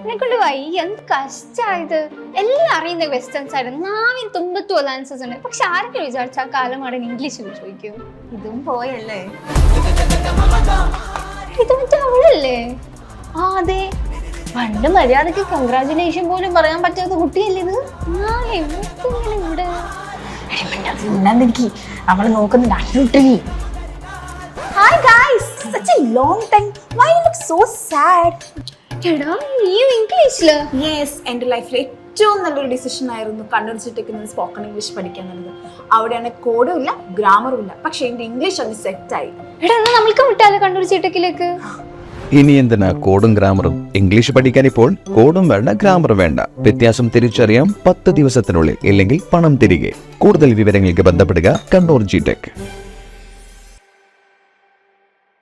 എന്നെക്കൊണ്ട് വയ്യ. എന്ത് കഷ്ടായത് എല്ലാം അറിയുന്ന ക്വസ്റ്റ്യൻസ് ആയിരുന്നു. നാവിൻ തുമ്പത്തും ആൻസേഴ്സ് ഉണ്ട്. പക്ഷെ ആരൊക്കെ വിചാരിച്ച ആ കാലം അവിടെ ഇംഗ്ലീഷിൽ ചോദിക്കും? ഇതും പോയല്ലേ? ഇത് മറ്റേ അവളല്ലേ? ആ അതെ. പണ്ട് മര്യാദയ്ക്ക് കൺഗ്രാചുലേഷൻ പോലും പറയാൻ പറ്റാത്ത കുട്ടിയല്ലേ ഇത്? ആ ഇവർക്ക് ഇങ്ങനെ ഇവിടെ എനിക്ക് അവൾ നോക്കുന്നുണ്ട് അശ്രുട്ടി hi guys such a long time why look so sad എടാ നീയും ഇംഗ്ലീഷിൽ? യെസ് എന്റെ ലൈഫിൽ ഏറ്റവും നല്ലൊരു ഡിസിഷൻ ആയിരുന്നു കണ്ണൂർ ചിട്ടയ്ക്ക് സ്പോക്കൺ ഇംഗ്ലീഷ് പഠിക്കാൻ എന്നുള്ളത്. അവിടെയാണ് കോഡും ഇല്ല ഗ്രാമറും ഇല്ല. പക്ഷെ എന്റെ ഇംഗ്ലീഷ് അങ്ങ് സെറ്റായി എടാ എന്നാ നമ്മൾക്ക് വിട്ടാലോ കണ്ണൂർ ഇനി എന്തിനാ കോഡും ഗ്രാമറും ഇംഗ്ലീഷ് പഠിക്കാൻ ഇപ്പോൾ കോഡും വേണ്ട ഗ്രാമറും വേണ്ട. വ്യത്യാസം തിരിച്ചറിയാം പത്ത് ദിവസത്തിനുള്ളിൽ ഇല്ലെങ്കിൽ പണം തിരികെ. കൂടുതൽ വിവരങ്ങൾക്ക് ബന്ധപ്പെടുക കണ്ണൂർ ജി ടെക്